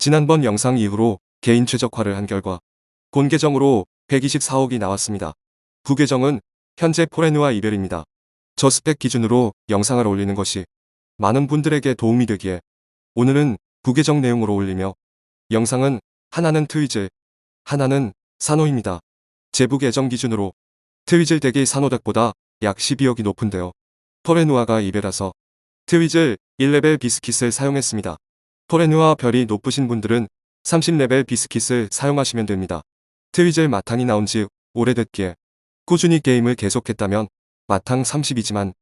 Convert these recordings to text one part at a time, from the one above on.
지난번 영상 이후로 개인 최적화를 한 결과 본 계정으로 124억이 나왔습니다. 부 계정은 현재 포레누와 이별입니다. 저 스펙 기준으로 영상을 올리는 것이 많은 분들에게 도움이 되기에 오늘은 부 계정 내용으로 올리며 영상은 하나는 트위즐, 하나는 산호입니다. 제부 계정 기준으로 트위즐 덱이 산호덱보다 약 12억이 높은데요. 포레누아가 이별라서 트위즐 1레벨 비스킷을 사용했습니다. 포레누아 별이 높으신 분들은 30레벨 비스킷을 사용하시면 됩니다. 트위즐 마탕이 나온 지 오래됐기에 꾸준히 게임을 계속했다면 마탕 30이지만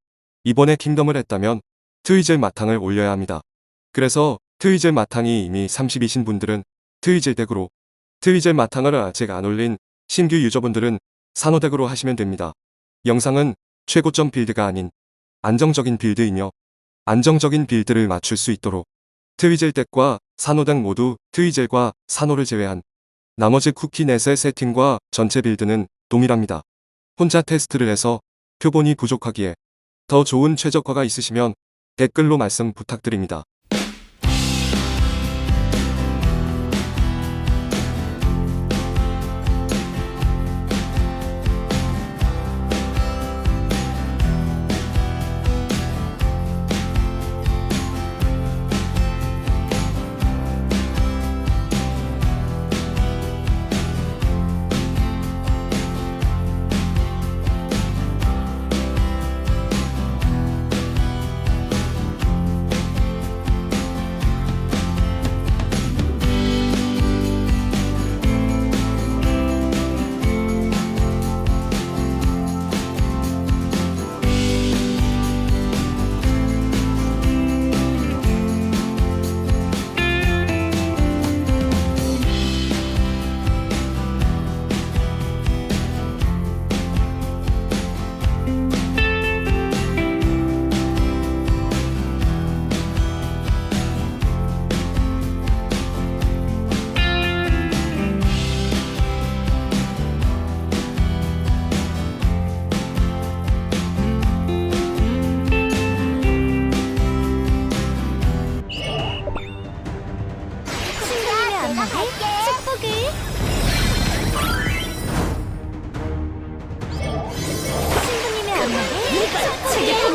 이번에 킹덤을 했다면 트위즐 마탕을 올려야 합니다. 그래서 트위즐 마탕이 이미 30이신 분들은 트위즐 덱으로 트위즐 마탕을 아직 안 올린 신규 유저분들은 산호덱으로 하시면 됩니다. 영상은 최고점 빌드가 아닌 안정적인 빌드이며 안정적인 빌드를 맞출 수 있도록 트위즐 덱과 산호덱 모두 트위즐과 산호를 제외한 나머지 쿠키넷의 세팅과 전체 빌드는 동일합니다. 혼자 테스트를 해서 표본이 부족하기에 더 좋은 최적화가 있으시면 댓글로 말씀 부탁드립니다.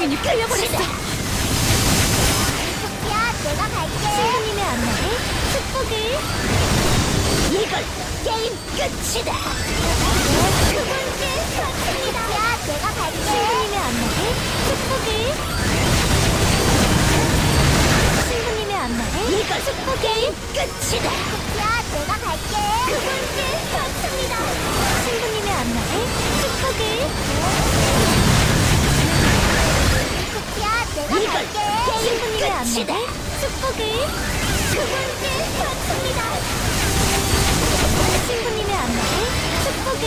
안마를 제게 고민이 풀려버렸어. 야 내가 갈게 친구님의 안마를 축복을 이걸 게임 끝이다. 안마를 축복을 두 번째 좋습니다. 친구님의 안마를 축복을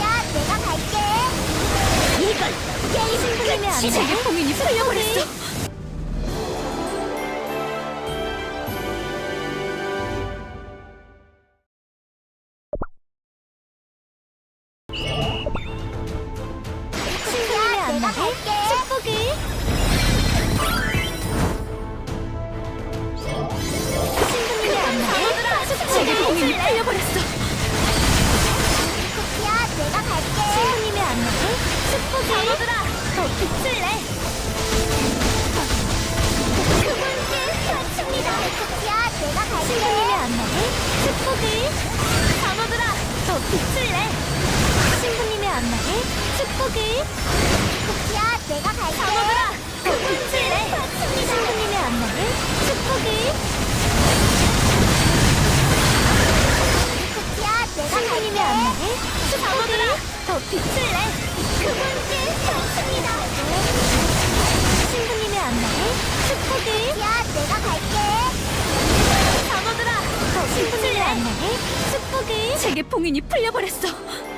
야 내가 갈게. 이걸 게임 친구님의 제게 고민이 풀려버렸어. 안마를 축복을 야 내가 갈게 단어들아! 더 빛을 내 친구님의 안마를? 축복을 야 내가 친구님의 안마를? 축복을 더 빛을 내두 번째 좋습니다. 친구님의 안마를? 축복을 야 내가 갈게. 단어들아 더 친구님의 안마를? 축복을 제게 봉인이 풀려버렸어.